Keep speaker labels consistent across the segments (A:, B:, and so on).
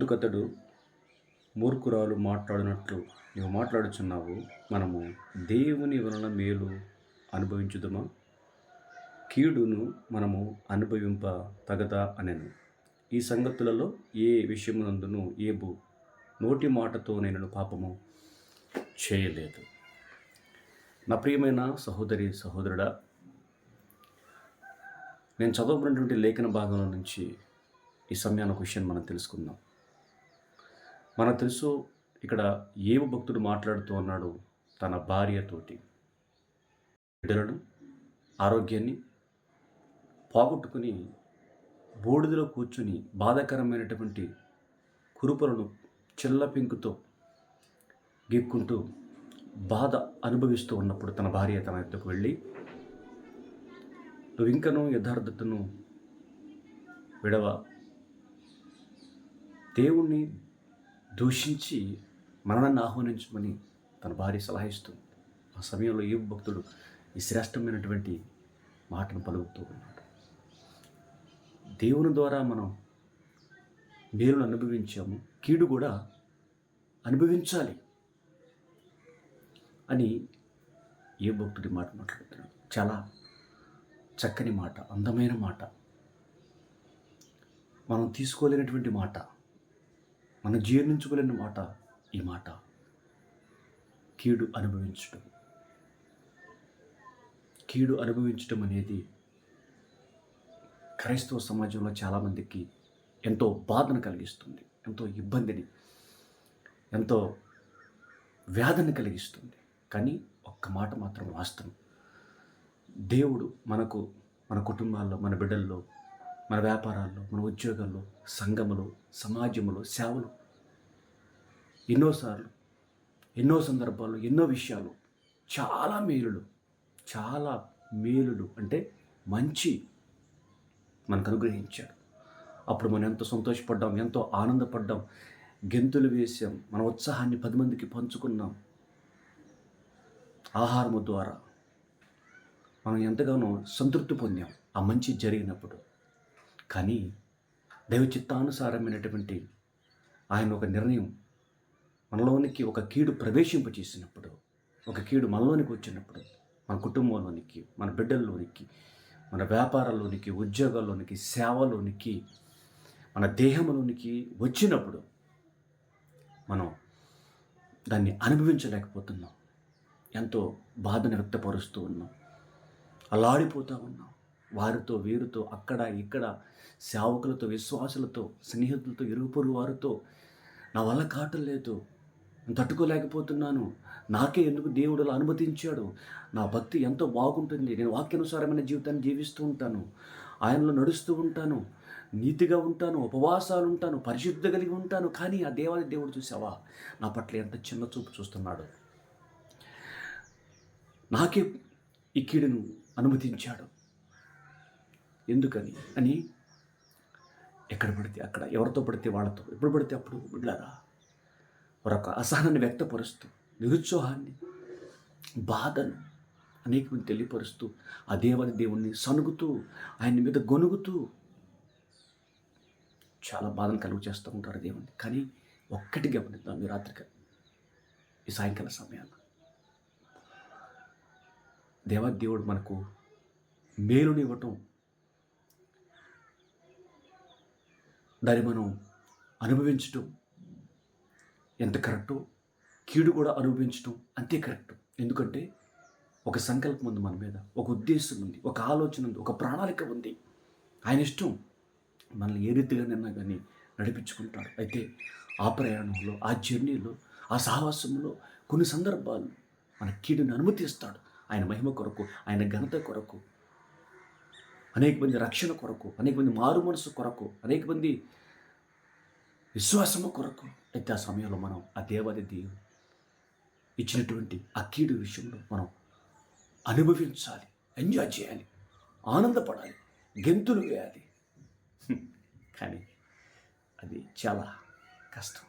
A: అందుకతడు మూర్ఖురాలు మాట్లాడినట్లు నువ్వు మాట్లాడుచున్నావు? మనము దేవుని వలన మేలు అనుభవించుదమా? కీడును మనము అనుభవింప తగదా అనెను. ఈ సంగతులలో ఏ విషయమునందును ఏబు నోటి మాటతో నేను పాపము చేయలేదు. నా ప్రియమైన సహోదరి సహోదరుడా నేను చదవబడినటువంటి లేఖన భాగంలో నుంచి ఈ సమయాన్ని ఒక మనం తెలుసుకుందాం. మనకు తెలుసు ఇక్కడ ఏవ భక్తుడు మాట్లాడుతూ ఉన్నాడు తన భార్యతోటి. బిడ్డలను ఆరోగ్యాన్ని పోగొట్టుకుని బూడిదలో కూర్చుని బాధాకరమైనటువంటి కురుపులను చిల్ల పెంకుతో బాధ అనుభవిస్తూ ఉన్నప్పుడు తన భార్య తన ఎద్దకు వెళ్ళి నువ్వు ఇంకనూ యథార్థతను విడవ. దేవుణ్ణి దూషించి మరణాన్ని ఆహ్వానించమని తన భార్య సలహా ఇస్తుంది ఆ సమయంలో ఏ భక్తుడు ఈ శ్రేష్టమైనటువంటి మాటను పలుకుతూ ఉన్నాడు. దేవుని ద్వారా మనం మేలును అనుభవించాము. కీడు కూడా అనుభవించాలి అని ఏ భక్తుడి మాట మాట్లాడుతున్నాడు. చాలా చక్కని మాట అందమైన మాట. మనం తీసుకోలేనటువంటి మాట. మనం జీర్ణించుకోలేని మాట ఈ మాట కీడు అనుభవించటం. కీడు అనుభవించటం అనేది క్రైస్తవ సమాజంలో చాలామందికి ఎంతో బాధను కలిగిస్తుంది ఎంతో ఇబ్బందిని ఎంతో వ్యాధిని కలిగిస్తుంది. కానీ ఒక్క మాట మాత్రం వాస్తవం. దేవుడు మనకు మన కుటుంబాల్లో మన బిడ్డల్లో మన వ్యాపారాల్లో మన ఉద్యోగాల్లో సంఘములు సమాజములు సేవలు ఎన్నోసార్లు ఎన్నో సందర్భాల్లో ఎన్నో విషయాలు చాలా మేలులు చాలా మేలులు అంటే మంచి మనకు అనుగ్రహించాడు. అప్పుడు మనం ఎంతో సంతోషపడ్డాం ఎంతో ఆనందపడ్డాం గెంతులు వేసాం మన ఉత్సాహాన్ని పది మందికి పంచుకున్నాం. ఆహారము ద్వారా మనం ఎంతగానో సంతృప్తి పొందాం. ఆ మంచి జరిగినప్పుడు కానీ దైవ చిత్తానుసారమైనటువంటి ఆయన ఒక నిర్ణయం మనలోనికి ఒక కీడు ప్రవేశింపచేసినప్పుడు ఒక కీడు మనలోనికి వచ్చినప్పుడు మన కుటుంబంలోనికి మన బిడ్డల్లోనికి మన వ్యాపారాల్లోనికి ఉద్యోగాల్లోనికి సేవలోనికి మన దేహంలోనికి వచ్చినప్పుడు మనం దాన్ని అనుభవించలేకపోతున్నాం. ఎంతో బాధను వ్యక్తపరుస్తూ ఉన్నాం. అలాడిపోతూ ఉన్నాం. వారితో వీరితో అక్కడ ఇక్కడ సేవకులతో విశ్వాసులతో స్నేహితులతో ఇరుగు పొరుగు వారితో నా వల్ల కావటం లేదు. తట్టుకోలేకపోతున్నాను. నాకే ఎందుకు దేవుడు అలా అనుమతించాడు? నా భక్తి ఎంతో బాగుంటుంది. నేను వాక్యానుసారమైన జీవితాన్ని జీవిస్తూ ఉంటాను. ఆయనలో నడుస్తూ ఉంటాను. నీతిగా ఉంటాను. ఉపవాసాలు ఉంటాను. పరిశుద్ధ కలిగి ఉంటాను. కానీ ఆ దేవాది దేవుడు చూసావా? నా పట్ల ఎంత చిన్న చూపు చూస్తున్నాడు. నాకే ఈ కీడును అనుమతించాడు. ఎందుకని? అని ఎక్కడ పడితే అక్కడ ఎవరితో పడితే వాళ్ళతో ఎప్పుడు పడితే అప్పుడు బిడ్డారా మరొక అసహనాన్ని వ్యక్తపరుస్తూ నిరుత్సాహాన్ని బాధను అనేక మంది తెలియపరుస్తూ ఆ దేవాది దేవుణ్ణి సనుగుతూ ఆయన మీద గొనుగుతూ చాలా బాధను కలుగు చేస్తూ ఉంటారు దేవుణ్ణి. కానీ ఒక్కటి గమనిద్దాం ఈ రాత్రిక ఈ సాయంకాల సమయాన్ని దేవాదేవుడు మనకు మేలునివ్వటం దాన్ని మనం అనుభవించటం. ఎంత కరెక్టో కీడు కూడా అనుభవించటం అంతే కరెక్ట్. ఎందుకంటే ఒక సంకల్పం ఉంది మన మీద ఒక ఉద్దేశం ఉంది ఒక ఆలోచన ఉంది ఒక ప్రణాళిక ఉంది. ఆయన ఇష్టం మనల్ని ఏ రీతిగా నిన్నా కానీ నడిపించుకుంటాడు. అయితే ఆ ప్రయాణంలో ఆ జర్నీలో ఆ సహవాసంలో కొన్ని సందర్భాలు మన కీడుని అనుమతిస్తాడు. ఆయన మహిమ కొరకు ఆయన ఘనత కొరకు అనేక మంది రక్షణ కొరకు అనేక మంది మారు మనసు కొరకు అనేక మంది విశ్వాసము కొరకు అయితే ఆ సమయంలో మనం ఆ దేవాది దేవుడు ఇచ్చినటువంటి ఆ కీడు విషయంలో మనం అనుభవించాలి ఎంజాయ్ చేయాలి ఆనందపడాలి గెంతులు వేయాలి. కానీ అది చాలా కష్టం.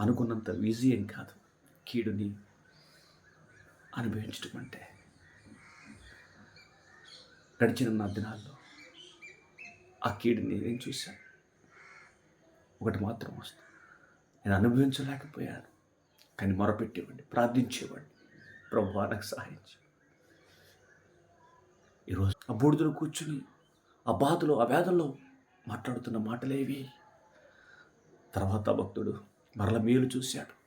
A: అనుకున్నంత ఈజీ ఏం కాదు. కీడుని అనుభవించడం అంటే గడిచిన నా దినాల్లో ఆ కీడుని నేను చూశాను? ఒకటి మాత్రం వస్తుంది. నేను అనుభవించలేకపోయాను. కానీ మొరపెట్టేవాడిని ప్రార్థించేవాడిని. ప్రభు నాకు సహాయించి ఈరోజు ఆ బూడిదలో కూర్చుని ఆ బాధలో ఆ వేదనలో మాట్లాడుతున్న మాటలేవి. తర్వాత భక్తుడు మరల మేలు చూశాడు.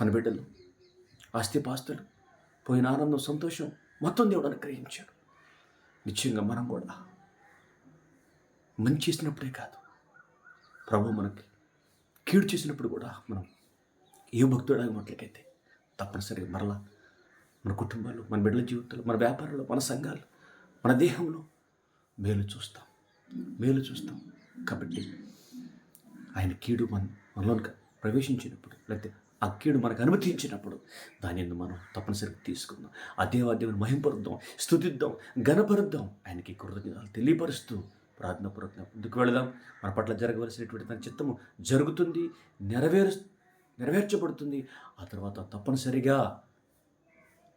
A: తన బిడ్డలు ఆస్తిపాస్తులు పోయిన ఆనందం సంతోషం మొత్తం దేవుడు అనుగ్రహించాడు. నిశ్చయంగా మనం కూడా మంచి చేసినప్పుడే కాదు ప్రభు మనకి కీడు చేసినప్పుడు కూడా మనం ఏ భక్తుడు మట్లకైతే తప్పనిసరిగా మరలా మన కుటుంబాలు మన బిడ్డల జీవితంలో మన వ్యాపారంలో మన సంఘాలు మన దేహంలో మేలు చూస్తాం మేలు చూస్తాం. కాబట్టి ఆయన కీడు మన మనలోనికి ప్రవేశించినప్పుడు లేకపోతే ఆ కీడు మనకు అనుమతించినప్పుడు దాని మనం తప్పనిసరిగా తీసుకుందాం. ఆ దేవాదేవుని మహింపరుద్దాం స్థుతిద్దాం గణపరుద్దాం ఆయనకి కృతజ్ఞతలు తెలియపరుస్తూ ప్రార్థన పూర్వకంగా ముందుకు వెళదాం. మన పట్ల జరగవలసినటువంటి తన చిత్తము జరుగుతుంది నెరవేరు నెరవేర్చబడుతుంది. ఆ తర్వాత తప్పనిసరిగా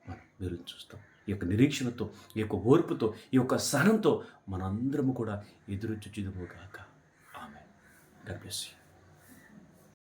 A: మనం మీరు చూస్తాం. ఈ యొక్క నిరీక్షణతో ఈ యొక్క ఓర్పుతో ఈ యొక్క సహనంతో మనందరము కూడా ఎదురు చూచిదము ఆమె గర్భేశ్వరి